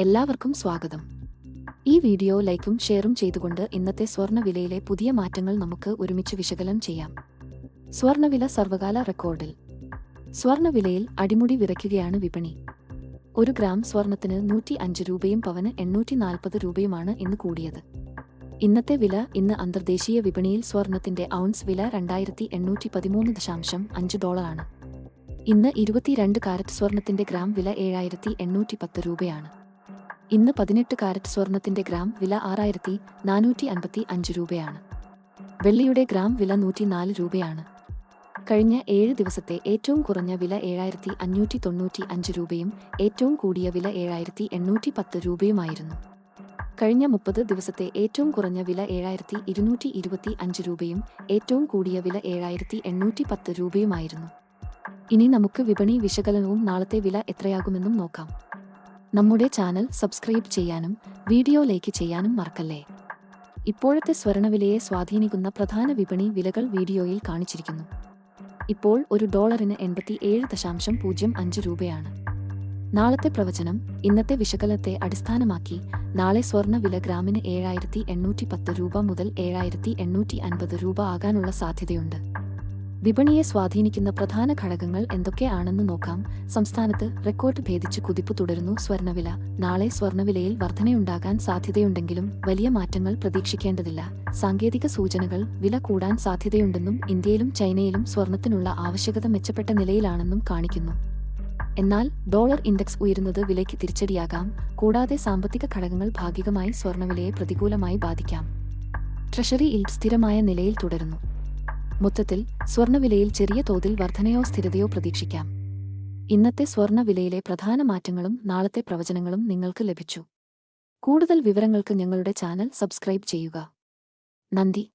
എല്ലാവർക്കും സ്വാഗതം. ഈ വീഡിയോ ലൈക്കും ഷെയറും ചെയ്തുകൊണ്ട് ഇന്നത്തെ സ്വർണവിലയിലെ പുതിയ മാറ്റങ്ങൾ നമുക്ക് ഒരുമിച്ച് വിശകലനം ചെയ്യാം. സ്വർണവില സർവകാല റെക്കോർഡിൽ. സ്വർണവിലയിൽ അടിമുടി വിറയ്ക്കുകയാണ് വിപണി. ഒരു ഗ്രാം സ്വർണത്തിന് നൂറ്റി അഞ്ച് രൂപയും പവന് എണ്ണൂറ്റി നാൽപ്പത് രൂപയുമാണ് ഇന്ന് കൂടിയത്. ഇന്നത്തെ വില ഇന്ന് അന്തർദേശീയ വിപണിയിൽ സ്വർണത്തിന്റെ ഔൺസ് വില രണ്ടായിരത്തി എണ്ണൂറ്റി പതിമൂന്ന് ദശാംശം അഞ്ച് ഡോളറാണ്. ഇന്ന് ഇരുപത്തിരണ്ട് കാരറ്റ് സ്വർണത്തിന്റെ ഗ്രാം വില ഏഴായിരത്തി എണ്ണൂറ്റി പത്ത് രൂപയാണ്. ഇന്ന് പതിനെട്ട് കാരറ്റ് സ്വർണത്തിന്റെ ഗ്രാം വില ആറായിരത്തി നാനൂറ്റി അൻപത്തി അഞ്ച് രൂപയാണ്. വെള്ളിയുടെ ഗ്രാം വില നൂറ്റിനാല് രൂപയാണ്. കഴിഞ്ഞ ഏഴ് ദിവസത്തെ ഏറ്റവും കുറഞ്ഞ വില ഏഴായിരത്തി അഞ്ഞൂറ്റി തൊണ്ണൂറ്റി അഞ്ച് രൂപയും ഏറ്റവും കൂടിയ വില ഏഴായിരത്തി എണ്ണൂറ്റി പത്ത് രൂപയുമായിരുന്നു. കഴിഞ്ഞ മുപ്പത് ദിവസത്തെ ഏറ്റവും കുറഞ്ഞ വില ഏഴായിരത്തി ഇരുന്നൂറ്റി ഇരുപത്തി അഞ്ച് രൂപയും ഏറ്റവും കൂടിയ വില ഏഴായിരത്തി എണ്ണൂറ്റി പത്ത് രൂപയുമായിരുന്നു. ഇനി നമുക്ക് വിപണി വിശകലനവും നാളത്തെ വില എത്രയാകുമെന്നും നോക്കാം. നമ്മുടെ ചാനൽ സബ്സ്ക്രൈബ് ചെയ്യാനും വീഡിയോ ലൈക്ക് ചെയ്യാനും മറക്കല്ലേ? ഇപ്പോഴത്തെ സ്വർണവിലയെ സ്വാധീനിക്കുന്ന പ്രധാന വിപണി വിലകൾ വീഡിയോയിൽ കാണിച്ചിരിക്കുന്നു. ഇപ്പോൾ ഒരു ഡോളറിന് എൺപത്തി ഏഴ് ദശാംശം പൂജ്യം അഞ്ച് രൂപയാണ്. നാളത്തെ പ്രവചനം ഇന്നത്തെ വിശകലത്തെ അടിസ്ഥാനമാക്കി നാളെ സ്വർണ വില ഗ്രാമിന് ഏഴായിരത്തി എണ്ണൂറ്റി പത്ത് രൂപ മുതൽ ഏഴായിരത്തി എണ്ണൂറ്റി അൻപത് രൂപ ആകാനുള്ള സാധ്യതയുണ്ട്. വിപണിയെ സ്വാധീനിക്കുന്ന പ്രധാന ഘടകങ്ങൾ എന്തൊക്കെയാണെന്ന് നോക്കാം. സംസ്ഥാനത്ത് റെക്കോർഡ് ഭേദിച്ച് കുതിപ്പ് തുടരുന്നു. സ്വർണവില. നാളെ സ്വർണവിലയിൽ വർധനയുണ്ടാകാൻ സാധ്യതയുണ്ടെങ്കിലും വലിയ മാറ്റങ്ങൾ പ്രതീക്ഷിക്കേണ്ടതില്ല. സാങ്കേതിക സൂചനകൾ വില കൂടാൻ സാധ്യതയുണ്ടെന്നും ഇന്ത്യയിലും ചൈനയിലും സ്വർണത്തിനുള്ള ആവശ്യകത മെച്ചപ്പെട്ട നിലയിലാണെന്നും കാണിക്കുന്നു. എന്നാൽ ഡോളർ ഇൻഡെക്സ് ഉയരുന്നത് വിലയ്ക്ക് തിരിച്ചടിയാകാം. കൂടാതെ സാമ്പത്തിക ഘടകങ്ങൾ ഭാഗികമായി സ്വർണവിലയെ പ്രതികൂലമായി ബാധിക്കാം. ട്രഷറി ഇൽഡ് സ്ഥിരമായ നിലയിൽ തുടരുന്നു. മൊത്തത്തിൽ സ്വർണവിലയിൽ ചെറിയ തോതിൽ വർധനയോ സ്ഥിരതയോ പ്രതീക്ഷിക്കാം. ഇന്നത്തെ സ്വർണവിലയിലെ പ്രധാന മാറ്റങ്ങളും നാളത്തെ പ്രവചനങ്ങളും നിങ്ങൾക്ക് ലഭിച്ചു. കൂടുതൽ വിവരങ്ങൾക്ക് ഞങ്ങളുടെ ചാനൽ സബ്സ്ക്രൈബ് ചെയ്യുക. നന്ദി.